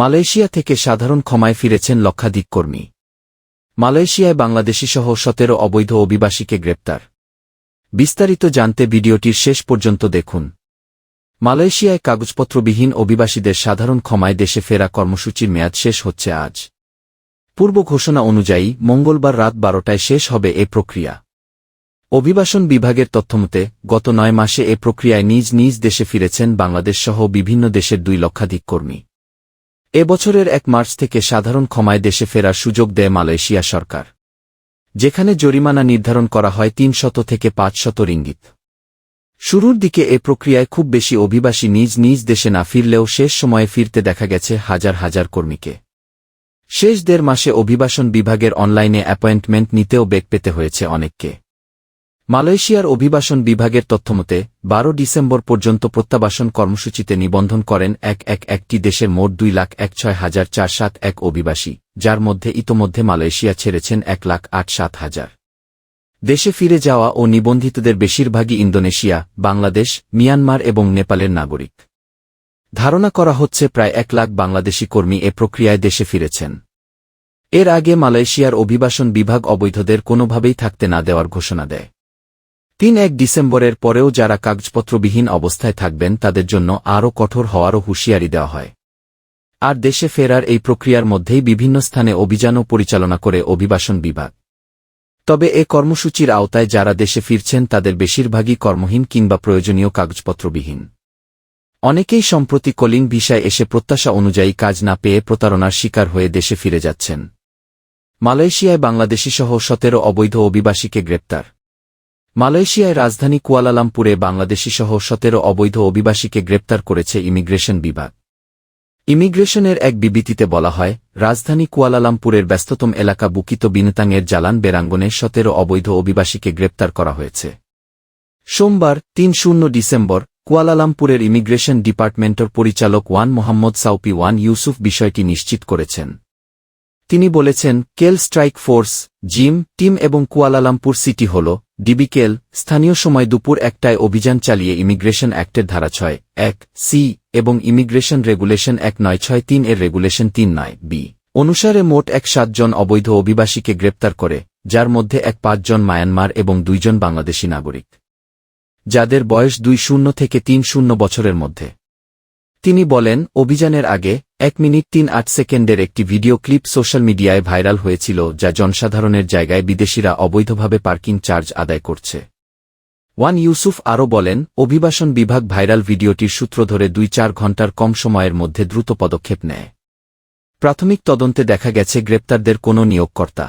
Malaysia থেকে সাধারণ ক্ষমায় ফিরেছেন লক্ষাধিক কর্মী। মালয়েশিয়ায় বাংলাদেশিসহ সতেরো অবৈধ অভিবাসীকে গ্রেপ্তার। বিস্তারিত জানতে ভিডিওটির শেষ পর্যন্ত দেখুন। মালয়েশিয়ায় কাগজপত্রবিহীন অভিবাসীদের সাধারণ ক্ষমায় দেশে ফেরা কর্মসূচির মেয়াদ শেষ হচ্ছে আজ। পূর্ব ঘোষণা অনুযায়ী, মঙ্গলবার রাত বারোটায় শেষ হবে এ প্রক্রিয়া। অভিবাসন বিভাগের তথ্যমতে, গত নয় মাসে এ প্রক্রিয়ায় নিজ নিজ দেশে ফিরেছেন বাংলাদেশসহ বিভিন্ন দেশের দুই লক্ষাধিক কর্মী। এ বছরের এক মার্চ থেকে সাধারণ ক্ষমায় দেশে ফেরার সুযোগ দেয় মালয়েশিয়া সরকার, যেখানে জরিমানা নির্ধারণ করা হয় তিন শত থেকে পাঁচ শত রিঙ্গিত। শুরুর দিকে এ প্রক্রিয়ায় খুব বেশি অভিবাসী নিজ নিজ দেশে না ফিরলেও শেষ সময়ে ফিরতে দেখা গেছে হাজার হাজার কর্মীকে। শেষ দেড় মাসে অভিবাসন বিভাগের অনলাইনে অ্যাপয়েন্টমেন্ট নিতেও বেগ পেতে হয়েছে অনেককে। মালয়েশিয়ার অভিবাসন বিভাগের তথ্যমতে, বারো ডিসেম্বর পর্যন্ত প্রত্যাবাসন কর্মসূচিতে নিবন্ধন করেন এক এক একটি দেশের মোট দুই লাখ এক ছয় হাজার চার সাত এক অভিবাসী, যার মধ্যে ইতোমধ্যে মালয়েশিয়া ছেড়েছেন এক লাখ আট সাত হাজার। দেশে ফিরে যাওয়া ও নিবন্ধিতদের বেশিরভাগই ইন্দোনেশিয়া, বাংলাদেশ, মিয়ানমার এবং নেপালের নাগরিক। ধারণা করা হচ্ছে প্রায় এক লাখ বাংলাদেশি কর্মী এ প্রক্রিয়ায় দেশে ফিরেছেন। এর আগে মালয়েশিয়ার অভিবাসন বিভাগ অবৈধদের কোনোভাবেই থাকতে না দেওয়ার ঘোষণা দেয়। তিন এক ডিসেম্বরের পরেও যারা কাগজপত্রবিহীন অবস্থায় থাকবেন তাদের জন্য আরও কঠোর হওয়ারও হুঁশিয়ারি দেওয়া হয়। আর দেশে ফেরার এই প্রক্রিয়ার মধ্যেই বিভিন্ন স্থানে অভিযানও পরিচালনা করে অভিবাসন বিভাগ। তবে এ কর্মসূচির আওতায় যারা দেশে ফিরছেন তাদের বেশিরভাগই কর্মহীন কিংবা প্রয়োজনীয় কাগজপত্রবিহীন। অনেকেই সম্প্রতি কলিং ভিসায় এসে প্রত্যাশা অনুযায়ী কাজ না পেয়ে প্রতারণার শিকার হয়ে দেশে ফিরে যাচ্ছেন। মালয়েশিয়ায় বাংলাদেশিসহ সতেরো অবৈধ অভিবাসীকে গ্রেপ্তার। মালয়েশিয়ায় রাজধানী কুয়ালালামপুরে বাংলাদেশিসহ সতেরো অবৈধ অভিবাসীকে গ্রেপ্তার করেছে ইমিগ্রেশন বিভাগ। ইমিগ্রেশনের এক বিবৃতিতে বলা হয়, রাজধানী কুয়ালালামপুরের ব্যস্ততম এলাকা বুকিত বিনতাংয়ের জালান বেরাঙ্গনে সতেরো অবৈধ অভিবাসীকে গ্রেপ্তার করা হয়েছে। সোমবার, তিন শূন্য ডিসেম্বর, কুয়ালালামপুরের ইমিগ্রেশন ডিপার্টমেন্টের পরিচালক Wan Mohammad Saupi Wan Yusuf বিষয়টি নিশ্চিত করেছেন। তিনি বলেছেন, KL strike force, JIM, team এবং Kuala Lumpur city hall DBKL, স্থানীয় সময় দুপুর একটায় অভিযান চালিয়ে ইমিগ্রেশন অ্যাক্টের ধারা ছয়, এক, সি, এবং ইমিগ্রেশন রেগুলেশন এক নয় ছয় তিন এর রেগুলেশন তিন নয়, বি। অনুসারে মোট এক সাতজন অবৈধ অভিবাসীকে গ্রেপ্তার করে, যার মধ্যে এক পাঁচজন মায়ানমার এবং দুইজন বাংলাদেশী নাগরিক। যাদের বয়স দুই শূন্য থেকে তিন শূন্য বছরের মধ্যে। তিনি বলেন, অভিযানের আগে এক মিনিট তিন আট সেকেন্ডের একটি ভিডিও ক্লিপ সোশ্যাল মিডিয়ায় ভাইরাল হয়েছিল, যা জনসাধারণের জায়গায় বিদেশিরা অবৈধভাবে পার্কিং চার্জ আদায় করছে। ওয়ান ইউসুফ আরও বলেন, অভিবাসন বিভাগ ভাইরাল ভিডিওটির সূত্র ধরে দুই চার ঘণ্টার কম সময়ের মধ্যে দ্রুত পদক্ষেপ নেয়। প্রাথমিক তদন্তে দেখা গেছে, গ্রেপ্তারদের কোনো নিয়োগকর্তা